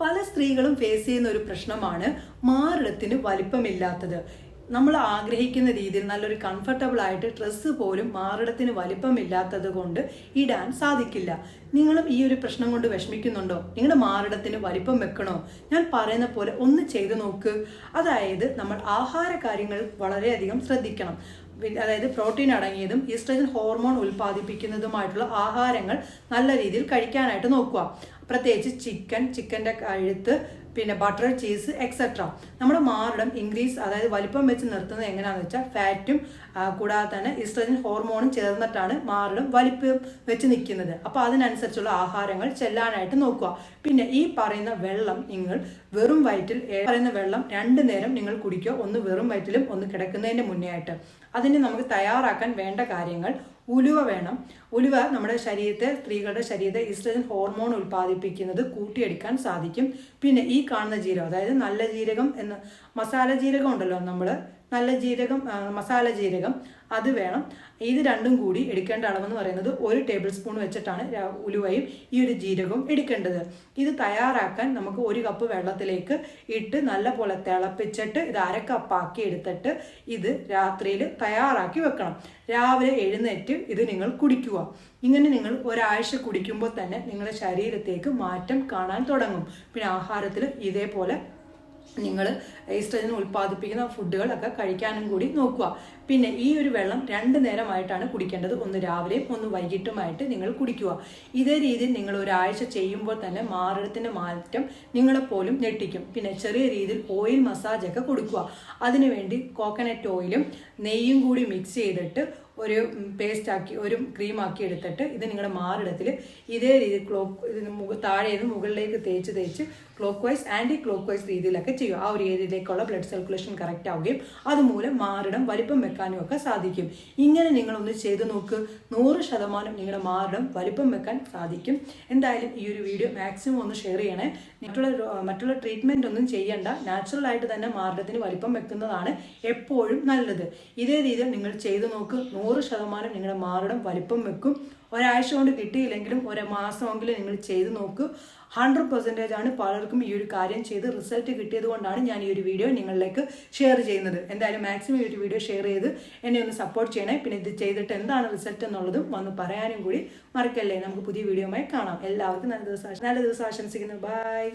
പല സ്ത്രീകളും ഫേസ് ചെയ്യുന്ന ഒരു പ്രശ്നമാണ് മാറിടത്തിന് വലിപ്പമില്ലാത്തത്. നമ്മൾ ആഗ്രഹിക്കുന്ന രീതിയിൽ നല്ലൊരു കംഫർട്ടബിൾ ആയിട്ട് ഡ്രസ്സ് പോലും മാറിടത്തിന് വലിപ്പമില്ലാത്തത് കൊണ്ട് ഇടാൻ സാധിക്കില്ല. നിങ്ങളും ഈ ഒരു പ്രശ്നം കൊണ്ട് വിഷമിക്കുന്നുണ്ടോ? നിങ്ങളുടെ മാറിടത്തിന് വലിപ്പം വെക്കണോ? ഞാൻ പറയുന്ന പോലെ ഒന്ന് ചെയ്തു നോക്ക്. അതായത് നമ്മൾ ആഹാര കാര്യങ്ങൾ വളരെയധികം ശ്രദ്ധിക്കണം. അതായത് പ്രോട്ടീൻ അടങ്ങിയതും ഈസ്ട്രജൻ ഹോർമോൺ ഉൽപ്പാദിപ്പിക്കുന്നതുമായിട്ടുള്ള ആഹാരങ്ങൾ നല്ല രീതിയിൽ കഴിക്കാനായിട്ട് നോക്കുക. പ്രത്യേകിച്ച് ചിക്കൻ ചിക്കന്റെ കഴുത്ത് പിന്നെ ബട്ടർ ചീസ് എക്സെട്ര നമ്മുടെ മാറിടം ഇൻക്രീസ് അതായത് വലിപ്പം വെച്ച് നിർത്തുന്നത് എങ്ങനെയാണെന്ന് വെച്ചാൽ ഫാറ്റും കൂടാതെ തന്നെ ഈസ്ട്രജൻ ഹോർമോണും ചേർന്നിട്ടാണ് മാറിടം വലിപ്പം വെച്ച് നിൽക്കുന്നത്. അപ്പോൾ അതിനനുസരിച്ചുള്ള ആഹാരങ്ങൾ ചെല്ലാനായിട്ട് നോക്കുക. പിന്നെ ഈ പറയുന്ന വെള്ളം നിങ്ങൾ വെറും വയറ്റിൽ പറയുന്ന വെള്ളം രണ്ട് നേരം നിങ്ങൾ കുടിക്കുക. ഒന്ന് വെറും വയറ്റിലും ഒന്ന് കിടക്കുന്നതിന്റെ മുന്നേ ആയിട്ട്. അതിന് നമുക്ക് തയ്യാറാക്കാൻ വേണ്ട കാര്യങ്ങൾ ഉലുവ വേണം. ഉലുവ നമ്മുടെ ശരീരത്തെ സ്ത്രീകളുടെ ശരീരത്തെ ഈസ്ട്രജൻ ഹോർമോൺ ഉൽപ്പാദിപ്പിക്കുന്നത് കൂട്ടിയെടുക്കാൻ സാധിക്കും. പിന്നെ ഈ കാണുന്ന ജീരകം അതായത് നല്ല ജീരകം എന്ന് മസാല ജീരകം ഉണ്ടല്ലോ നമ്മൾ നല്ല ജീരകം മസാല ജീരകം അത് വേണം. ഇത് രണ്ടും കൂടി എടുക്കേണ്ട അളവെന്ന് പറയുന്നത് ഒരു ടേബിൾ സ്പൂൺ വെച്ചിട്ടാണ് ഉലുവയും ഈ ഒരു ജീരകവും എടുക്കേണ്ടത്. ഇത് തയ്യാറാക്കാൻ നമുക്ക് ഒരു കപ്പ് വെള്ളത്തിലേക്ക് ഇട്ട് നല്ല പോലെ തിളപ്പിച്ചിട്ട് ഇത് അര കപ്പാക്കി എടുത്തിട്ട് ഇത് രാത്രിയിൽ തയ്യാറാക്കി വെക്കണം. രാവിലെ എഴുന്നേറ്റ് ഇത് നിങ്ങൾ കുടിക്കുക. ഇങ്ങനെ നിങ്ങൾ ഒരാഴ്ച കുടിക്കുമ്പോൾ തന്നെ നിങ്ങളുടെ ശരീരത്തേക്ക് മാറ്റം കാണാൻ തുടങ്ങും. പിന്നെ ആഹാരത്തിൽ ഇതേപോലെ നിങ്ങൾ ഈസ്ട്രജൻ ഉൽപ്പാദിപ്പിക്കുന്ന ഫുഡുകളൊക്കെ കഴിക്കാനും കൂടി നോക്കുക. പിന്നെ ഈ ഒരു വെള്ളം രണ്ട് നേരമായിട്ടാണ് കുടിക്കേണ്ടത്. ഒന്ന് രാവിലെയും ഒന്ന് വൈകിട്ടുമായിട്ട് നിങ്ങൾ കുടിക്കുക. ഇതേ രീതിയിൽ നിങ്ങൾ ഒരാഴ്ച ചെയ്യുമ്പോൾ തന്നെ മാറിടത്തിന്റെ മാറ്റം നിങ്ങളെപ്പോലും ഞെട്ടിക്കും. പിന്നെ ചെറിയ രീതിയിൽ ഓയിൽ മസാജൊക്കെ കൊടുക്കുക. അതിനുവേണ്ടി കോക്കനട്ട് ഓയിലും നെയ്യും കൂടി മിക്സ് ചെയ്തിട്ട് ഒരു പേസ്റ്റ് ആക്കി ഒരു ക്രീം ആക്കി എടുത്തിട്ട് ഇത് നിങ്ങളുടെ മാറിടത്തിൽ ഇതേ രീതി ക്ലോക്ക് താഴെ നിന്ന് മുകളിലേക്ക് തേച്ച് തേച്ച് clockwise anticlockwise രീതിയിലൊക്കെ ചെയ്യും ആ ഒരു ഏരിയയിലേക്കുള്ള ബ്ലഡ് സർക്കുലേഷൻ കറക്റ്റ് ആവുകയും അതുമൂലം മാറിടം വലിപ്പം വെക്കാനും ഒക്കെ സാധിക്കും. ഇങ്ങനെ നിങ്ങളൊന്ന് ചെയ്തു നോക്ക്. നൂറ് ശതമാനം നിങ്ങളുടെ മാറിടം വലിപ്പം വെക്കാൻ സാധിക്കും. എന്തായാലും ഈ ഒരു വീഡിയോ മാക്സിമം ഒന്ന് ഷെയർ ചെയ്യണേ. മറ്റുള്ള മറ്റുള്ള ട്രീറ്റ്മെന്റ് ഒന്നും ചെയ്യണ്ട. നാച്ചുറൽ ആയിട്ട് തന്നെ മാറിടത്തിന് വലിപ്പം വെക്കുന്നതാണ് എപ്പോഴും നല്ലത്. ഇതേ രീതിയിൽ നിങ്ങൾ ചെയ്തു നോക്ക്. നൂറ് ശതമാനം നിങ്ങളുടെ മാറിടം വലിപ്പം വെക്കും. ഒരാഴ്ച കൊണ്ട് കിട്ടിയില്ലെങ്കിലും ഒരു മാസമെങ്കിലും നിങ്ങൾ ചെയ്തു നോക്കൂ. ഹൺഡ്രഡ് പെർസെന്റേജ് ആണ് പലർക്കും ഈ ഒരു കാര്യം ചെയ്ത് റിസൾട്ട് കിട്ടിയത് കൊണ്ടാണ് ഞാൻ ഈ ഒരു വീഡിയോ നിങ്ങളിലേക്ക് ഷെയർ ചെയ്യുന്നത്. എന്തായാലും മാക്സിമം ഈ ഒരു വീഡിയോ ഷെയർ ചെയ്ത് എന്നെ ഒന്ന് സപ്പോർട്ട് ചെയ്യണേ. പിന്നെ ഇത് ചെയ്തിട്ട് എന്താണ് റിസൾട്ട് എന്നുള്ളതും വന്ന് പറയാനും കൂടി മറക്കല്ലേ. നമുക്ക് പുതിയ വീഡിയോയുമായി കാണാം. എല്ലാവർക്കും നല്ല ദിവസം നല്ല ദിവസം ആശംസിക്കുന്നു. ബൈ